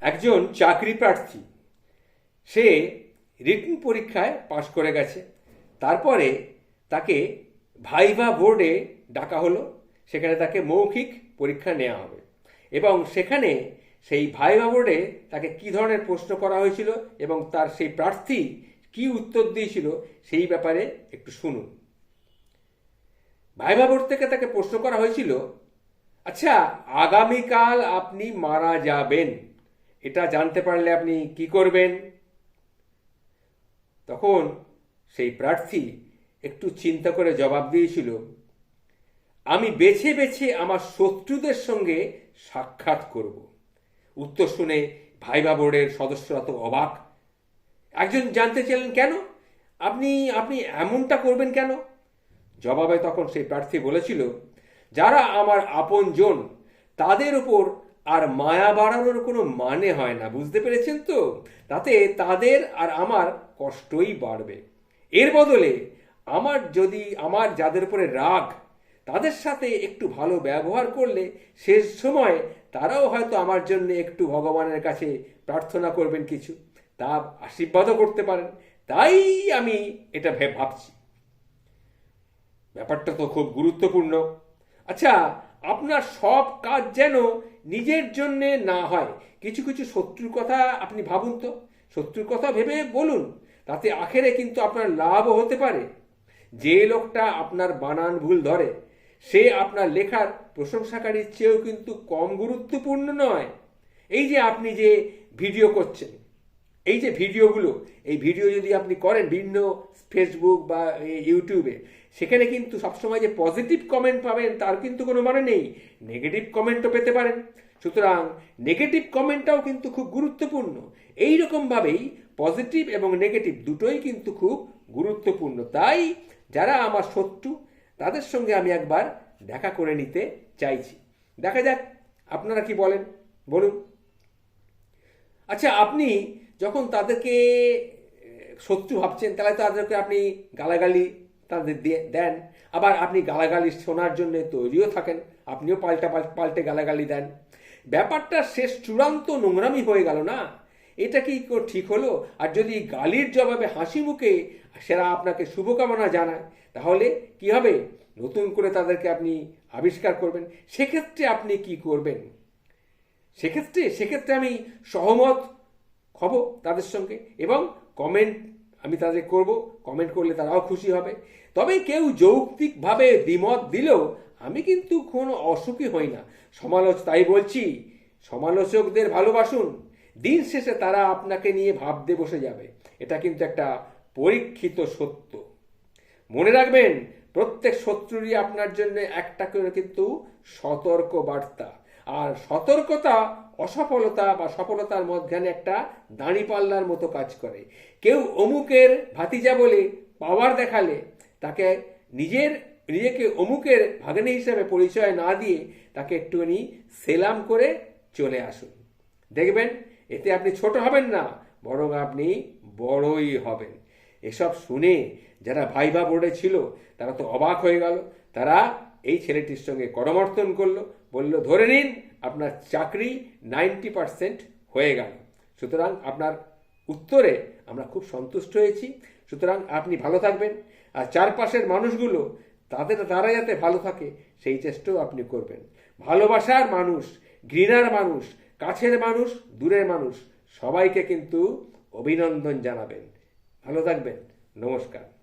একজন চাকরি প্রার্থী। সে রিটেন পরীক্ষায় পাশ করে গেছে। তারপরে তাকে ভাইভা বোর্ডে ডাকা হলো। সেখানে তাকে মৌখিক পরীক্ষা নেওয়া হবে। এবং সেখানে সেই ভাইভা বোর্ডে তাকে কি ধরনের প্রশ্ন করা হয়েছিল এবং তার সেই প্রার্থী কি উত্তর দিয়েছিল সেই ব্যাপারে একটু শুনুন। ভাইভা বোর্ড থেকে তাকে প্রশ্ন করা হয়েছিল আচ্ছা আগামীকাল আপনি মারা যাবেন। এটা জানতে পারলে আপনি কি করবেন? তখন সেই প্রার্থী একটু চিন্তা করে জবাব দিয়েছিল, আমি বেছে বেছে আমার শত্রুদের সঙ্গে সাক্ষাৎ করব। উত্তর শুনে ভাইবা বোর্ডের সদস্যরা তো অবাক। একজন জানতে চাইলেন কেন? আপনি আপনি এমনটা করবেন কেন? জবাবে তখন সেই প্রার্থী বলেছিল, যারা আমার আপনজন, তাদের উপর আর মায়া বাড়ানোর কোনো মানে হয় না, বুঝতে পেরেছেন তো? তাতে তাদের আর আমার কষ্টই বাড়বে। এর বদলে আমার যদি, আমার যাদের উপরে রাগ, তাদের সাথে একটু ভালো ব্যবহার করলে শেষ সময় তারাও হয়তো আমার জন্য একটু ভগবানের কাছে প্রার্থনা করবেন কিছু, তা আশীর্বাদও করতে পারেন। তাই আমি এটা ভাবছি। ব্যাপারটা তো খুব গুরুত্বপূর্ণ। আচ্ছা আপনার সব কাজ যেন নিজের জন্যে না হয়। কিছু কিছু শত্রুর কথা আপনি ভাবুন তো। শত্রুর কথা ভেবে বলুন, তাতে আখেরে কিন্তু আপনার লাভও হতে পারে। যে লোকটা আপনার বানান ভুল ধরে, সে আপনার লেখার প্রশংসাকারীর চেয়েও কিন্তু কম গুরুত্বপূর্ণ নয়। এই যে আপনি যে ভিডিও করছেন এই যে ভিডিওগুলো, এই ভিডিও যদি আপনি করেন বিভিন্ন ফেসবুক বা ইউটিউবে সেখানে কিন্তু সবসময় যে পজিটিভ কমেন্ট পাবেন, তার কিন্তু কোনো মানে নেই। নেগেটিভ কমেন্টও পেতে পারেন। সুতরাং নেগেটিভ কমেন্টটাও কিন্তু খুব গুরুত্বপূর্ণ। এই রকমভাবেই পজিটিভ এবং নেগেটিভ দুটোই কিন্তু খুব গুরুত্বপূর্ণ। তাই যারা আমার শত্রু, তাদের সঙ্গে আমি একবার দেখা করে নিতে চাইছি। দেখা যাক, আপনারা কি বলেন? বলুন। আচ্ছা আপনি যখন তাদেরকে শত্রু ভাবছেন, তাহলে তাদেরকে আপনি গালাগালি তাদের দেন। আবার আপনি গালাগালি শোনার জন্য তৈরিও থাকেন, আপনিও পাল্টা পাল- পাল্টে গালাগালি দেন। ব্যাপারটা শেষ চূড়ান্ত নোংরামি হয়ে গেল না? এটা কি ঠিক হলো? আর যদি গালির জবাবে হাসি মুখে সেরা আপনাকে শুভকামনা জানায়, তাহলে কি হবে? নতুন করে তাদেরকে আপনি আবিষ্কার করবেন। সেক্ষেত্রে আপনি কি করবেন? সেক্ষেত্রে সেক্ষেত্রে আমি সহমত হব তাদের সঙ্গে এবং কমেন্ট আমি তাদের করব কমেন্ট করলে তারাও খুশি হবে। তবে কেউ যৌক্তিকভাবে দ্বিমত দিলেও আমি কিন্তু কোনো অসুখী হই না। সমালোচ তাই বলছি, সমালোচকদের ভালোবাসুন। দিন শেষে তারা আপনাকে নিয়ে ভাবতে বসে যাবে। এটা কিন্তু একটা পরীক্ষিত সত্য। মনে রাখবেন, প্রত্যেক শত্রুরই আপনার জন্য একটা করে কিন্তু সতর্ক বার্তা আর সতর্কতা, অসফলতা বা সফলতার মধ্যখানে একটা দাঁড়িপাল্লার মতো কাজ করে। কেউ অমুকের ভাতিজা বলে পাওয়ার দেখালে তাকে নিজের, নিজেকে অমুকের ভাগ্নে হিসাবে পরিচয় না দিয়ে তাকে একটুখানি সেলাম করে চলে আসুন। দেখবেন, এতে আপনি ছোট হবেন না, বরং আপনি বড়ই হবেন। এসব শুনে যারা ভাইভা বোর্ডে ছিল, তারা তো অবাক হয়ে গেল। তারা এই ছেলেটির সঙ্গে করমর্থন করল, বলল, ধরে নিন, আপনার চাকরি নাইনটি পার্সেন্ট হয়ে গেল। সুতরাং আপনার উত্তরে আমরা খুব সন্তুষ্ট হয়েছি। সুতরাং আপনি ভালো থাকবেন। আর চারপাশের মানুষগুলো, তাদের তারা যাতে ভালো থাকে, সেই চেষ্টাও আপনি করবেন। ভালোবাসার মানুষ, ঘৃণার মানুষ, কাছের মানুষ, দূরের মানুষ, সবাইকে কিন্তু অভিনন্দন জানাবেন। ভালো থাকবেন। নমস্কার।